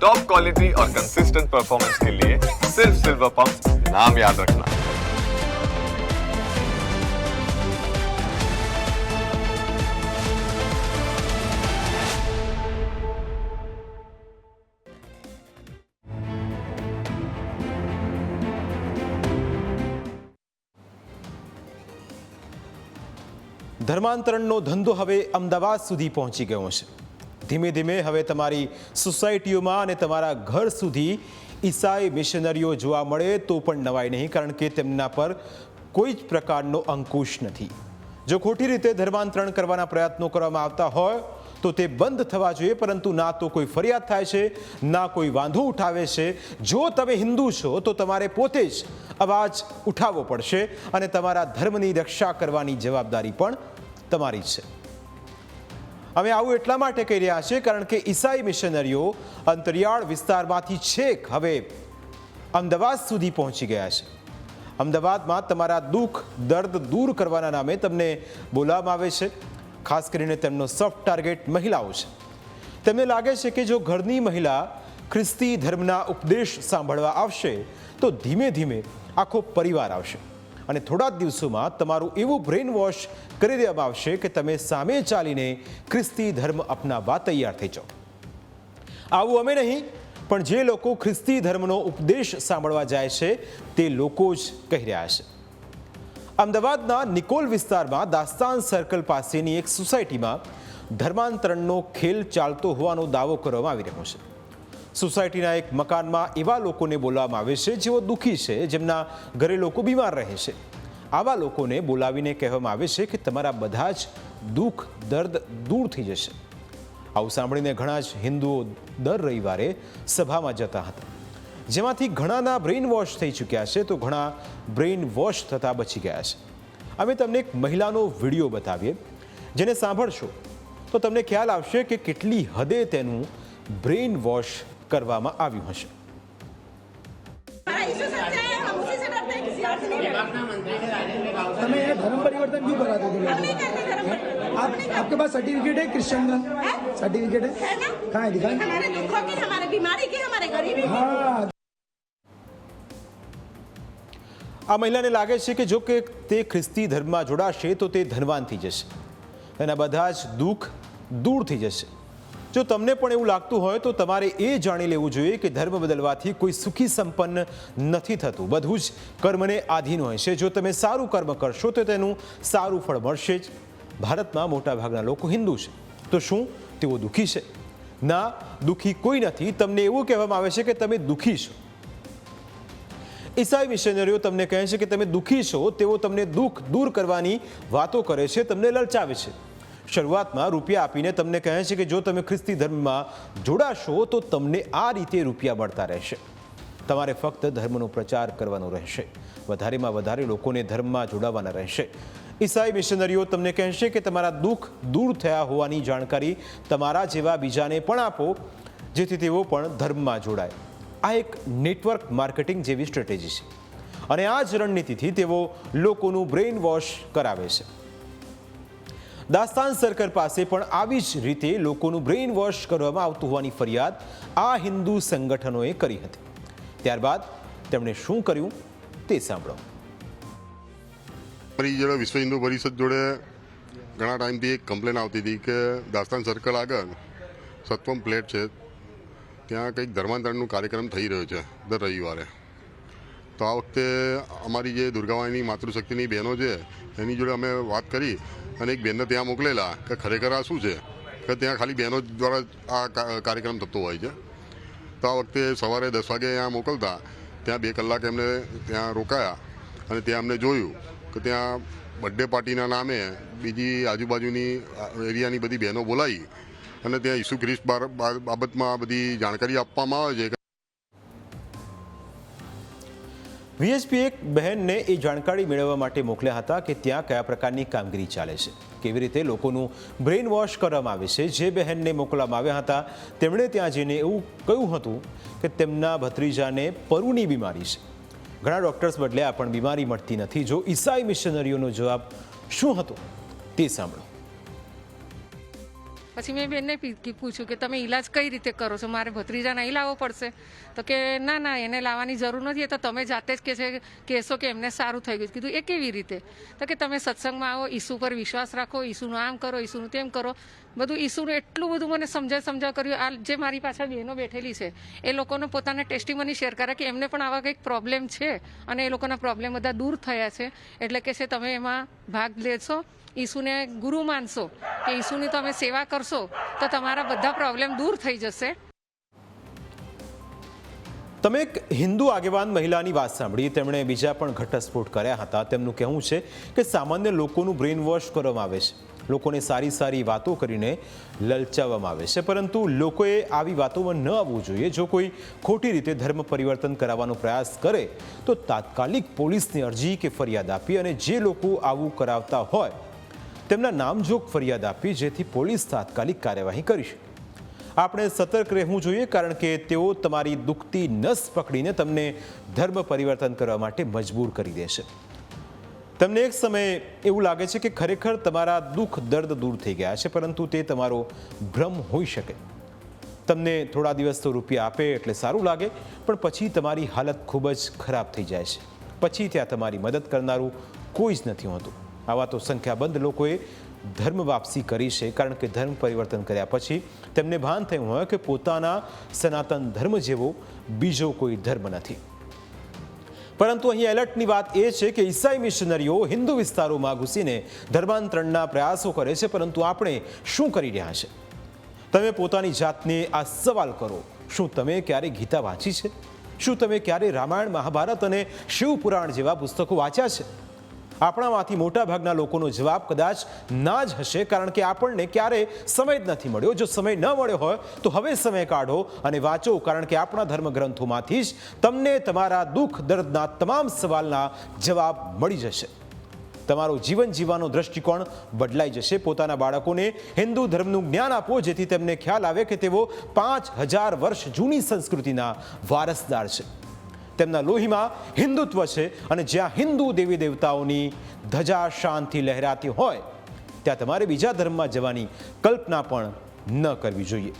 Top quality और consistent performance के लिए सिर्फ सिल्वर पंप नाम याद रखना ધર્માંતરણનો ધંધો હવે અમદાવાદ સુધી પહોંચી ગયો છે ધીમે ધીમે હવે તમારી સોસાયટીઓમાં અને તમારા ઘર સુધી ઈસાઈ મિશનરીઓ જોવા મળે તો પણ નવાય નહીં, કારણ કે તેમના પર કોઈ જ પ્રકારનો અંકુશ નથી. જો ખોટી રીતે ધર્માંતરણ કરવાના પ્રયત્નો કરવામાં આવતા હોય, તો તે બંધ થવા જોઈએ, પરંતુ ના તો કોઈ ફરિયાદ થાય છે, ના કોઈ વાંધો ઉઠાવે છે. જો તમે હિન્દુ છો, તો તમારે પોતે જ અવાજ ઉઠાવવો પડશે અને તમારા ધર્મની રક્ષા કરવાની જવાબદારી પણ તમારી છે. અમે આવું એટલા માટે કહી રહ્યા છીએ કારણ કે ઈસાઈ મિશનરીઓ અંતરિયાળ વિસ્તારમાંથી છેક હવે અમદાવાદ સુધી પહોંચી ગયા છે. અમદાવાદમાં તમારા દુઃખ, દર્દ દૂર કરવાના નામે તમને બોલાવવામાં આવે છે. ખાસ કરીને તેમનો સોફ્ટ ટાર્ગેટ મહિલાઓ છે. તેમને લાગે છે કે જો ઘરની મહિલા ખ્રિસ્તી ધર્મના ઉપદેશ સાંભળવા આવશે, તો ધીમે ધીમે આખો પરિવાર આવશે. અને થોડા જ દિવસોમાં તમારું એવું બ્રેન વોશ કરી દેવામાં આવશે કે તમે સામે ચાલીને ખ્રિસ્તી ધર્મ અપનાવવા તૈયાર થઈ જાઓ. આવું અમે નહીં, પણ જે લોકો ખ્રિસ્તી ધર્મનો ઉપદેશ સાંભળવા જાય છે, તે લોકો જ કહી રહ્યા છે. અમદાવાદના નિકોલ વિસ્તારમાં દાસ્તાન સર્કલ પાસેની એક સોસાયટીમાં ધર્માંતરણનો ખેલ ચાલતો હોવાનો દાવો કરવામાં આવી રહ્યો છે. સોસાયટીના એક મકાનમાં એવા લોકોને બોલાવવામાં આવે છે જેઓ દુઃખી છે, જેમના ઘરે લોકો બીમાર રહે છે. આવા લોકોને બોલાવીને કહેવામાં આવે છે કે તમારા બધા જ દુઃખ, દર્દ દૂર થઈ જશે. આવું સાંભળીને ઘણા જ હિન્દુઓ દર રવિવારે સભામાં જતા હતા. જેમાંથી ઘણાના બ્રેઇન વોશ થઈ ચૂક્યા છે તો ઘણા બ્રેઇન વોશ થતા બચી ગયા છે. અમે તમને એક મહિલાનો વીડિયો બતાવીએ, જેને સાંભળશો. તો તમને ખ્યાલ આવશે કે કેટલી હદે તેનું બ્રેઇન વોશ કરવામાં આવ્યું હશે हमारा यीशु सच्चा है हम उसी से डरते हैं किसी और से नहीं डरते हमें ये धर्म परिवर्तन क्यों कराते थे हम नहीं करते धर्म लोग आप आपके पास सर्टिफिकेट है क्रिश्चियन का है? सर्टिफिकेट है है ना कहाँ है दिखाएं हमारे दुखों की हमारे बीमारी की हमारे गरीबी की हाँ આ મહિલાને લાગે છે કે જો કે તે ખ્રિસ્તી ધર્મમાં જોડાશે તો તે ધનવાન થઈ જશે એના બધા જ દુઃખ દૂર થઈ જશે જો તમને પણ એવું લાગતું હોય તો તમારે એ જાણી લેવું જોઈએ કે ધર્મ બદલવાથી કોઈ સુખી સંપન્ન નથી થતું. બધું જ કર્મને આધીન હોય છે. જો તમે સારું કર્મ કરશો તો તેનું સારું ફળ મળશે જ. ભારતમાં મોટાભાગના લોકો હિન્દુ છે. તો શું? તેઓ દુઃખી છે. ના, દુઃખી કોઈ નથી. તમને એવું કહેવામાં આવે છે કે તમે દુઃખી છો. ઈસાઈ મિશનરીઓ તમને કહે છે કે તમે દુઃખી છો. તેઓ તમને દુઃખ દૂર કરવાની વાતો કરે છે. તમને લલચાવે છે. શરૂઆતમાં રૂપિયા આપીને તમને કહે છે કે જો તમે ખ્રિસ્તી ધર્મમાં જોડાશો, તો તમને આ રીતે રૂપિયા મળતા રહેશે. તમારે ફક્ત ધર્મનો પ્રચાર કરવાનો રહેશે. વધારેમાં વધારે લોકોને ધર્મમાં જોડાવાના રહેશે. ઈસાઈ મિશનરીઓ તમને કહેશે કે તમારા દુઃખ દૂર થયા હોવાની જાણકારી તમારા જેવા બીજાને પણ આપો, જેથી તેઓ પણ ધર્મમાં જોડાય. આ એક નેટવર્ક માર્કેટિંગ જેવી સ્ટ્રેટેજી છે. અને આ જ રણનીતિથી તેઓ લોકોનું બ્રેઇન વોશ કરાવે છે. દાસ્તાન સર્કલ પાસે પણ આવી જ રીતે લોકોનું બ્રેઇન વોશ કરવામાં આવતું હોવાની ફરિયાદ આ હિન્દુ સંગઠનોએ કરી હતી. ત્યારબાદ તેમણે શું કર્યું તે સાંભળો. મારી જોડે વિશ્વ હિન્દુ પરિષદ જોડે ઘણા ટાઈમથી એક કમ્પ્લેન આવતી હતી કે દાસ્તાન સર્કલ આગળ સત્વમ પ્લેટ છે, ત્યાં કંઈક ધર્માંતરણનું કાર્યક્રમ થઈ રહ્યો છે, દર રવિવારે. તો આ વખતે અમારી જે દુર્ગાવાણીની માતૃશક્તિની બહેનો છે, એની જોડે અમે વાત કરી અને એક બેનને ત્યાં મોકલેલા કે ખરેખર આ શું છે? કે ત્યાં ખાલી બહેનો દ્વારા આ કાર્યક્રમ થતો હોય છે. તો આ વખતે સવારે દસ વાગે અહીંયા મોકલતા, ત્યાં બે કલાક એમને ત્યાં રોકાયા અને ત્યાં અમને જોયું કે ત્યાં બર્થડે પાર્ટીના નામે બીજી આજુબાજુની એરિયાની બધી બહેનો બોલાવી અને ત્યાં ઈસુ ખ્રિસ્ત બાબતમાં બધી જાણકારી આપવામાં આવે છે વીએચપી એક બહેનને એ જાણકારી મેળવવા માટે મોકલ્યા હતા કે ત્યાં કયા પ્રકારની કામગીરી ચાલે છે. કેવી રીતે લોકોનું બ્રેઇન વોશ કરવામાં આવે છે, જે બહેનને મોકલવામાં આવ્યા હતા, તેમણે ત્યાં જઈને એવું કહ્યું હતું કે તેમના ભત્રીજાને પરુની બીમારી છે. ઘણા ડૉક્ટર્સ આ પણ બીમારી મળતી નથી. જો ઈસાઈ મિશનરીઓનો જવાબ શું હતો તે સાંભળો. પછી મેં બેનને પૂછ્યું કે તમે ઈલાજ કઈ રીતે કરો છો? મારે ભત્રીજાને અહીં લાવવો પડશે. તો કે, ના ના, એને લાવવાની જરૂર નથી. એ તો તમે જાતે જ કે છે કહેશો કે એમને સારું થઈ ગયું કીધું, એ કેવી રીતે? તો કે, તમે સત્સંગમાં આવો, ઈસુ પર વિશ્વાસ રાખો, ઈસુનું આમ કરો, ઈસુનું તેમ કરો. બધું ઈસુનું એટલું બધું મને સમજાવ સમજાવ કર્યું. આ જે મારી પાછળ બહેનો બેઠેલી છે, એ લોકોને પોતાના ટેસ્ટીમની શેર કરે કે એમને પણ આવા કંઈક પ્રોબ્લેમ છે અને એ લોકોના પ્રોબ્લેમ બધા દૂર થયા છે. એટલે કે છે, તમે એમાં ભાગ લેશો, ઈસુને ગુરુ માનશો કે ઈસુની તમે સેવા કરશો, તો તમારા બધા પ્રોબ્લેમ દૂર થઈ જશે. તમે એક હિન્દુ આગેવાન મહિલાની વાત સાંભળી, તેમણે બીજા પણ ઘટસ્ફોટ કર્યા હતા. તેમનું કહેવું છે કે સામાન્ય લોકોનું બ્રેન વોશ કરવામાં આવે છે. લોકોને સારી સારી વાતો કરીને લલચાવવામાં આવે છે. પરંતુ લોકોએ આવી વાતોમાં ન આવવું જોઈએ. જો કોઈ ખોટી રીતે ધર્મ પરિવર્તન કરાવવાનો પ્રયાસ કરે, તો તાત્કાલિક પોલીસની અરજી કે ફરિયાદ આપી અને જે લોકો આવું કરાવતા હોય, તેમના નામજોગ ફરિયાદ આપી, જેથી પોલીસ તાત્કાલિક કાર્યવાહી કરી શકે. આપણે સતર્ક રહેવું જોઈએ કારણ કે તેઓ તમારી દુખતી નસ પકડીને તમને ધર્મ પરિવર્તન કરવા માટે મજબૂર કરી દેશે તમને એક સમયે એવું લાગે છે કે ખરેખર તમારા દુઃખ, દર્દ દૂર થઈ ગયા છે, પરંતુ તે તમારો ભ્રમ હોઈ શકે. તમને થોડા દિવસ તો રૂપિયા આપે એટલે સારું લાગે, પણ પછી તમારી હાલત ખૂબ જ ખરાબ થઈ જાય છે. પછી ત્યાં તમારી મદદ કરનારું કોઈ જ નથી હોતું. આવા તો સંખ્યાબંધ લોકોએ ધર્મ વાપસી કરી છે, કારણ કે ધર્મ પરિવર્તન કર્યા પછી તેમને ભાન થયું હોય કે પોતાના સનાતન ધર્મ જેવો બીજો કોઈ ધર્મ નથી. પરંતુ અહીં એલર્ટની વાત એ છે કે ઈસાઈ મિશનરીઓ હિન્દુ વિસ્તારોમાં ઘૂસીને ધર્માંતરણના પ્રયાસો કરે છે, પરંતુ આપણે શું કરી રહ્યા છે? તમે પોતાની જાતને આ સવાલ કરો, શું તમે ક્યારે ગીતા વાંચી છે? શું તમે ક્યારે રામાયણ, મહાભારત અને શિવપુરાણ જેવા પુસ્તકો વાંચ્યા છે? આપણામાંથી મોટા ભાગના લોકોનો જવાબ કદાચ ના જ હશે, કારણ કે આપણને ક્યારે સમય જ નથી મળ્યો. જો સમય ન મળ્યો હોય, તો હવે સમય કાઢો અને વાંચો, કારણ કે આપણા ધર્મગ્રંથોમાંથી જ તમને તમારા દુઃખ, દર્દના તમામ સવાલના જવાબ મળી જશે. તમારો જીવન જીવવાનો દ્રષ્ટિકોણ બદલાઈ જશે. પોતાના બાળકોને હિન્દુ ધર્મનું જ્ઞાન આપો, જેથી તેમને ખ્યાલ આવે કે તેઓ પાંચ હજાર વર્ષ જૂની સંસ્કૃતિના વારસદાર છે. તેમના લોહીમાં હિન્દુત્વ છે અને જ્યાં હિન્દુ દેવી દેવતાઓની ધજા શાંતિ લહેરાતી હોય, ત્યાં તમારે બીજા ધર્મમાં જવાની કલ્પના પણ ન કરવી જોઈએ.